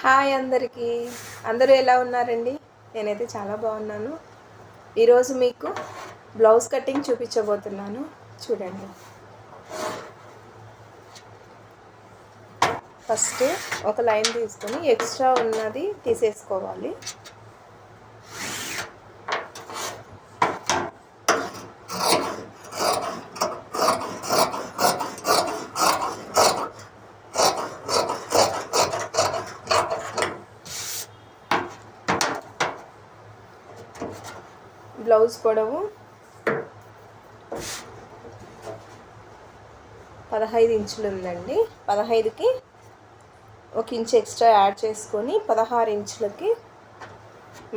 Hi అందరికీ. అందరూ ఎలా ఉన్నారండి? నేనైతే చాలా బాగున్నాను. ఈరోజు మీకు బ్లౌజ్ కటింగ్ చూపించబోతున్నాను. చూడండి. ఫస్ట్ ఒక లైన్ తీసుకొని ఎక్స్ట్రా ఉన్నది తీసేసుకోవాలి. బ్లౌజ్ పొడవు పదహైదు ఇంచులు ఉందండి. పదహైదుకి ఒక ఇంచ్ ఎక్స్ట్రా యాడ్ చేసుకొని పదహారు ఇంచులకి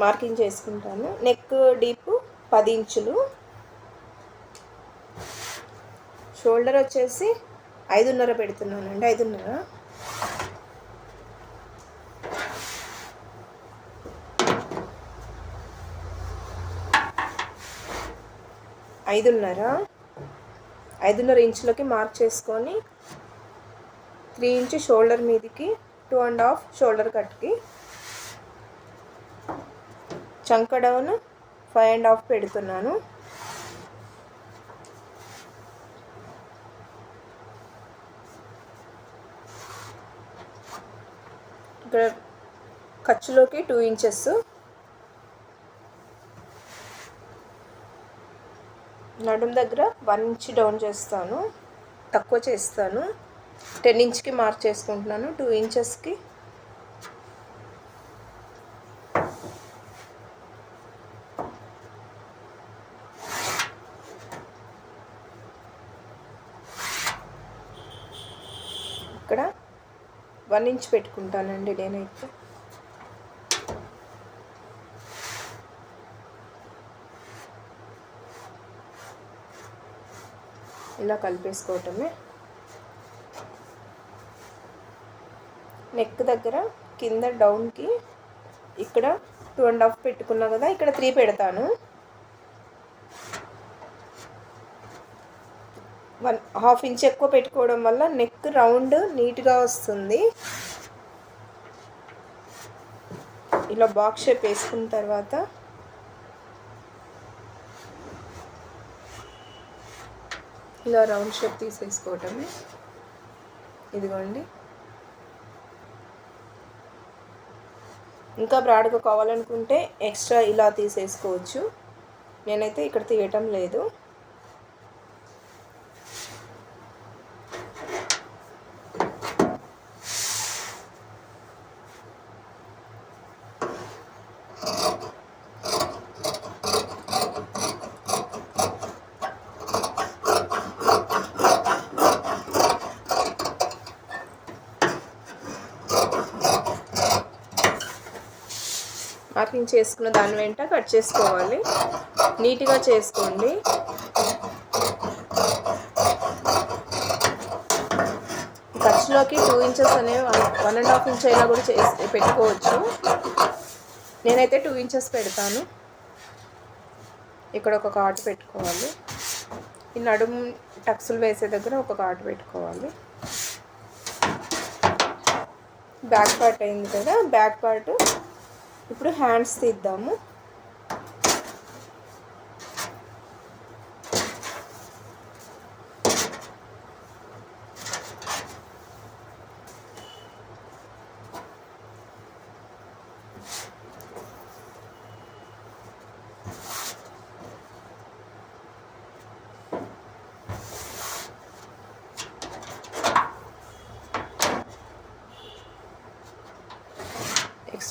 మార్కింగ్ చేసుకుంటాను. నెక్ డీప్ పది ఇంచులు. షోల్డర్ వచ్చేసి ఐదున్నర పెడుతున్నానండి ఐదున్నర. ఐదున్నర. ఐదున్నర ఇంచులకి మార్క్ చేసుకొని త్రీ ఇంచ్ షోల్డర్ మీదకి టూ అండ్ హాఫ్ షోల్డర్ కట్కి చంక డౌన్ ఫైవ్ అండ్ హాఫ్ పెడుతున్నాను. ఇక్కడ ఖర్చులోకి టూ ఇంచెస్. నడుం దగ్గర వన్ ఇంచ్ డౌన్ చేస్తాను తక్కువ చేస్తాను. టెన్ ఇంచ్కి మార్క్ చేసుకుంటున్నాను టూ ఇంచెస్కి. ఇక్కడ వన్ ఇంచ్ పెట్టుకుంటానండి నేనైతే. ఇలా కలిపేసుకోవటమే. నెక్ దగ్గర కింద డౌన్కి ఇక్కడ టూ అండ్ హాఫ్ పెట్టుకున్నా కదా ఇక్కడ త్రీ పెడతాను. వన్ హాఫ్ ఇంచ్ ఎక్కువ పెట్టుకోవడం వల్ల నెక్ రౌండ్ నీట్గా వస్తుంది. ఇలా బాక్స్ షేప్ వేసుకున్న తర్వాత ఇలా రౌండ్ షేప్ తీసేసుకోవటమే. ఇదిగోండి. ఇంకా బ్రాడ్గా కావాలనుకుంటే ఎక్స్ట్రా ఇలా తీసేసుకోవచ్చు. నేనైతే ఇక్కడ తీయటం లేదు. మార్కింగ్ చేసుకున్న దాని వెంట కట్ చేసుకోవాలి. నీట్గా చేసుకోండి. ఖర్చులోకి టూ ఇంచెస్ అనేవి వన్ అండ్ హాఫ్ ఇంచ్ అయినా కూడా చేసి పెట్టుకోవచ్చు. నేనైతే టూ ఇంచెస్ పెడతాను. ఇక్కడ ఒక కాటు పెట్టుకోవాలి. ఈ నడుము టక్సులు వేసే దగ్గర ఒక కాటు పెట్టుకోవాలి. బ్యాక్ పార్ట్ అయింది కదా బ్యాక్ పార్ట్ ఇప్పుడు హ్యాండ్స్ తీద్దాము.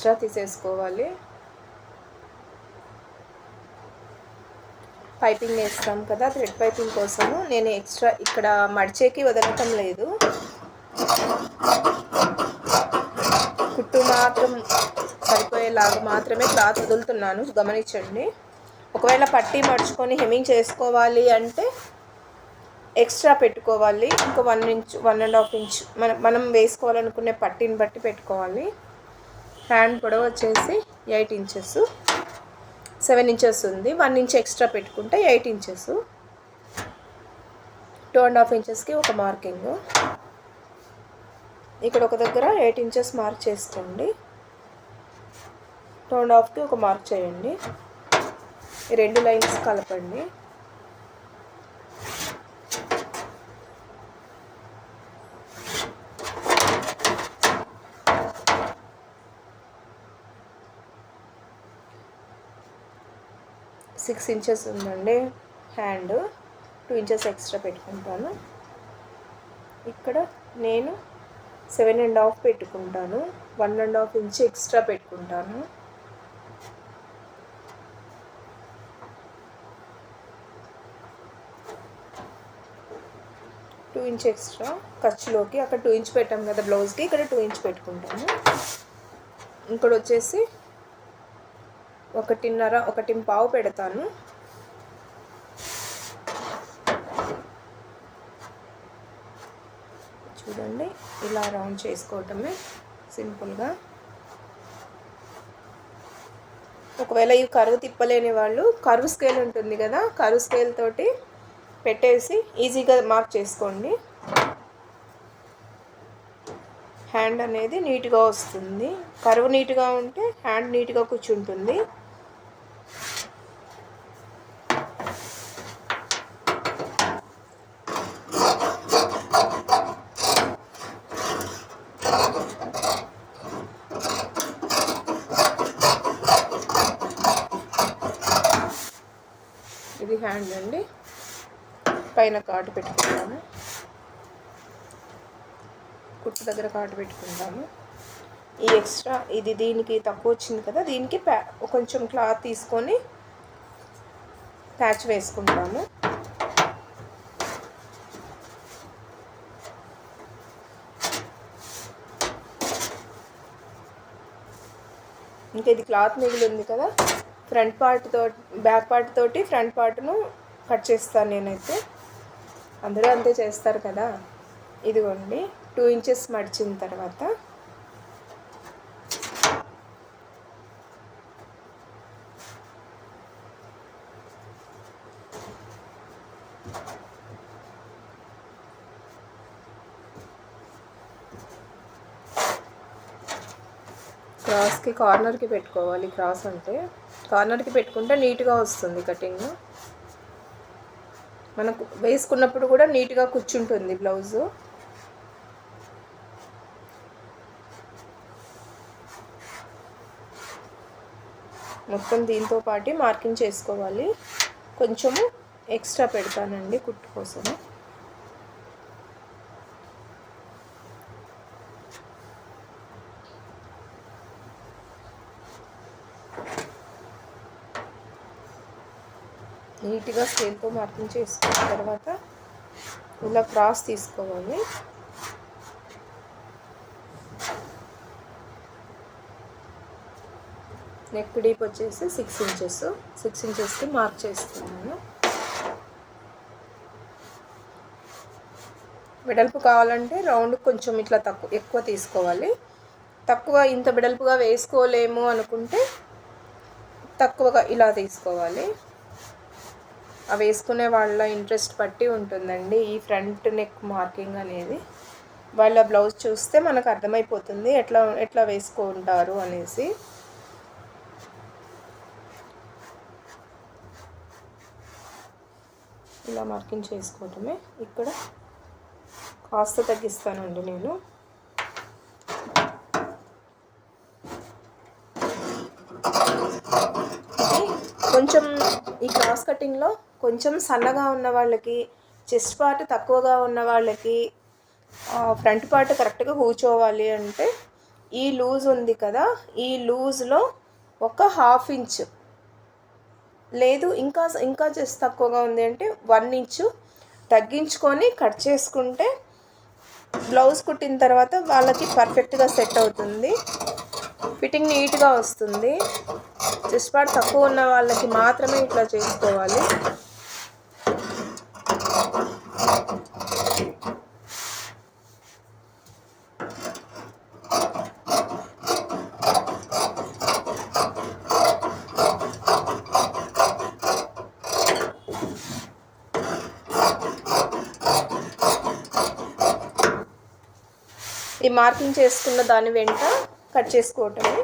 ఎక్స్ట్రా తీసేసుకోవాలి. పైపింగ్ వేస్తాం కదా థ్రెడ్ పైపింగ్ కోసము. నేను ఎక్స్ట్రా ఇక్కడ మడిచేకి వదలటం లేదు. కుట్టు మాత్రం సరిపోయేలాగా మాత్రమే క్లాత్ వదులుతున్నాను. గమనించండి. ఒకవేళ పట్టి మడుచుకొని హెమింగ్ చేసుకోవాలి అంటే ఎక్స్ట్రా పెట్టుకోవాలి. ఇంకో one inch one and half inch. మనం మనం వేసుకోవాలనుకునే పట్టిని బట్టి పెట్టుకోవాలి. హ్యాండ్ పొడవు వచ్చేసి ఎయిట్ ఇంచెస్. సెవెన్ ఇంచెస్ ఉంది. వన్ ఇంచ్ ఎక్స్ట్రా పెట్టుకుంటే eight inches. Two and half ఇంచెస్కి ఒక మార్కింగ్. ఇక్కడ ఒక దగ్గర ఎయిట్ ఇంచెస్ మార్క్ చేసుకోండి టూ అండ్ హాఫ్కి ఒక మార్క్ చేయండి. ఈ రెండు లైన్స్ కలపండి. సిక్స్ ఇంచెస్ ఉందండి హ్యాండ్ టూ ఇంచెస్ ఎక్స్ట్రా పెట్టుకుంటాను. ఇక్కడ నేను సెవెన్ అండ్ హాఫ్ పెట్టుకుంటాను one and half inch extra పెట్టుకుంటాను. టూ ఇంచ్ ఎక్స్ట్రా ఖర్చులోకి అక్కడ టూ ఇంచ్ పెట్టాం కదా బ్లౌజ్కి ఇక్కడ టూ ఇంచ్ పెట్టుకుంటాము ఇక్కడ వచ్చేసి ఒకటిన్నర ఒకటి పావు పెడతాను. చూడండి ఇలా రౌండ్ చేసుకోవటమే సింపుల్గా. ఒకవేళ ఇవి కరువు తిప్పలేని వాళ్ళు కరువు స్కేల్ ఉంటుంది కదా కరువు స్కేల్ తోటి పెట్టేసి ఈజీగా మార్క్ చేసుకోండి. హ్యాండ్ అనేది నీట్గా వస్తుంది. కరువు నీట్గా ఉంటే హ్యాండ్ నీట్గా కూర్చుంటుంది ఇది హ్యాండ్ అండి పైన కాటు పెట్టుకుందాము కుట్టు దగ్గర కాటు పెట్టుకుందాము ఈ ఎక్స్ట్రా ఇది దీనికి తక్కువ వచ్చింది కదా దీనికి ప్యా కొంచెం క్లాత్ తీసుకొని ప్యాచ్ వేసుకుంటాము. ఇంకా ఇది క్లాత్ మిగిలి ఉంది కదా ఫ్రంట్ పార్ట్తో బ్యాక్ పార్ట్ తోటి ఫ్రంట్ పార్ట్ను కట్ చేస్తాను నేనైతే. అందరూ అంతే చేస్తారు కదా. ఇదిగోండి టూ ఇంచెస్ మడిచిన తర్వాత. క్రాస్కి కార్నర్కి పెట్టుకోవాలి. క్రాస్ అంటే కార్నర్కి పెట్టుకుంటే నీట్గా వస్తుంది కటింగ్ మనకు వేసుకున్నప్పుడు కూడా నీట్గా కూర్చుంటుంది బ్లౌజు. మొత్తం దీంతో పాటు మార్కింగ్ చేసుకోవాలి. కొంచెము ఎక్స్ట్రా పెడతానండి కుట్టు కోసము నీట్గా స్కేల్తో మార్కింగ్ చేసుకున్న తర్వాత ఇలా క్రాస్ తీసుకోవాలి. నెక్ డీప్ వచ్చేసి సిక్స్ ఇంచెస్. సిక్స్ ఇంచెస్కి మార్క్ చేసుకున్నాను. వెడల్పు కావాలంటే రౌండ్ కొంచెం ఇట్లా తక్కువ ఎక్కువ తీసుకోవాలి. తక్కువ ఇంత వెడల్పుగా వేసుకోలేము అనుకుంటే తక్కువగా ఇలా తీసుకోవాలి. వేసుకునే వాళ్ళ ఇంట్రెస్ట్ బట్టి ఉంటుందండి. ఈ ఫ్రంట్ నెక్ మార్కింగ్ అనేది వాళ్ళ బ్లౌజ్ చూస్తే మనకు అర్థమైపోతుంది ఎట్లా ఎట్లా వేసుకుంటారు అనేసి. ఇలా మార్కింగ్ చేసుకోవటమే. ఇక్కడ కాస్త తగ్గిస్తానండి నేను. కొంచెం ఈ క్రాస్ కటింగ్లో కొంచెం సన్నగా ఉన్న వాళ్ళకి చెస్ట్ పార్ట్ తక్కువగా ఉన్న వాళ్ళకి ఫ్రంట్ పార్ట్ కరెక్ట్గా కూర్చోవాలి అంటే ఈ లూజ్ ఉంది కదా ఈ లూజ్లో ఒక హాఫ్ ఇంచ్. లేదు ఇంకా ఇంకా చెస్ తక్కువగా ఉంది అంటే వన్ ఇంచు. తగ్గించుకొని కట్ చేసుకుంటే బ్లౌజ్ కుట్టిన తర్వాత వాళ్ళకి పర్ఫెక్ట్గా సెట్ అవుతుంది. ఫిట్టింగ్ నీట్గా వస్తుంది. చెస్ట్ పార్ట్ తక్కువ ఉన్న వాళ్ళకి మాత్రమే ఇట్లా చేసుకోవాలి. మార్కింగ్ చేసుకున్న దాని వెంట కట్ చేసుకోవటమే.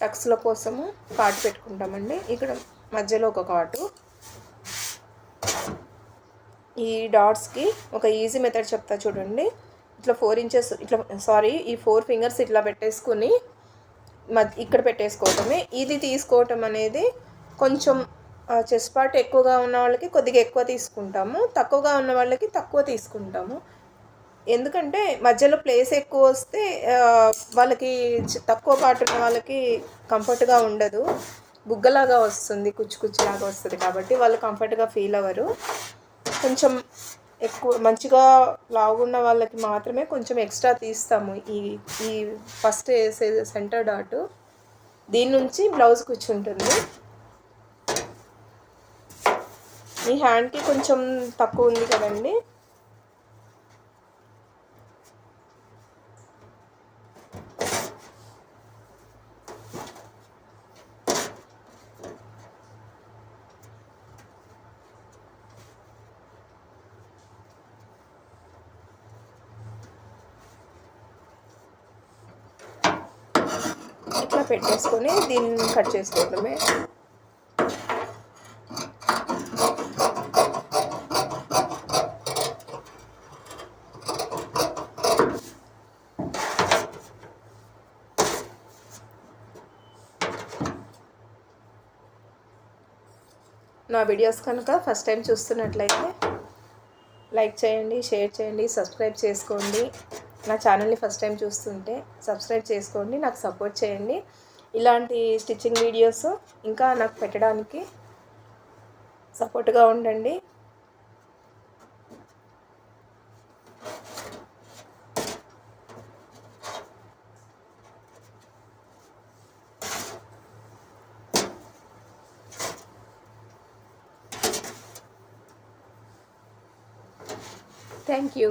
టక్స్ల కోసము కాటు పెట్టుకుంటామండి. ఇక్కడ మధ్యలో ఒక కాటు ఈ డాట్స్కి ఒక ఈజీ మెథడ్ చెప్తా చూడండి. ఇట్లా ఫోర్ ఇంచెస్ ఇట్లా సారీ ఈ ఫోర్ ఫింగర్స్ ఇట్లా పెట్టేసుకుని మధ్య ఇక్కడ పెట్టేసుకోవటమే. ఇది తీసుకోవటం అనేది కొంచెం చెస్ట్ పార్ట్ ఎక్కువగా ఉన్న వాళ్ళకి కొద్దిగా ఎక్కువ తీసుకుంటాము. తక్కువగా ఉన్న వాళ్ళకి తక్కువ తీసుకుంటాము. ఎందుకంటే మధ్యలో ప్లేస్ ఎక్కువ వస్తే వాళ్ళకి తక్కువ పాటు ఉన్న వాళ్ళకి కంఫర్ట్గా ఉండదు. బుగ్గలాగా వస్తుంది కుచ్చు కుచ్చులాగా వస్తుంది కాబట్టి వాళ్ళు కంఫర్ట్గా ఫీల్ అవ్వరు. కొంచెం ఎక్కువ మంచిగా లావున్న వాళ్ళకి మాత్రమే కొంచెం ఎక్స్ట్రా తీస్తాము. ఈ ఈ ఫస్ట్ వేసే సెంటర్ డాట్ దీని నుంచి బ్లౌజ్ కూర్చుంటుంది. ఈ హ్యాండ్కి కొంచెం తక్కువ ఉంది కదండి. ఇట్లా పెట్టేసుకొని దీన్ని కట్ చేసుకోవడమే. నా వీడియోస్ కనుక ఫస్ట్ టైం చూస్తున్నట్లయితే లైక్ చేయండి షేర్ చేయండి సబ్స్క్రైబ్ చేసుకోండి. నా ఛానల్ని ఫస్ట్ టైం చూస్తుంటే సబ్స్క్రైబ్ చేసుకోండి నాకు సపోర్ట్ చేయండి. ఇలాంటి స్టిచ్చింగ్ వీడియోస్ ఇంకా నాకు పెట్టడానికి సపోర్ట్గా ఉండండి. Thank you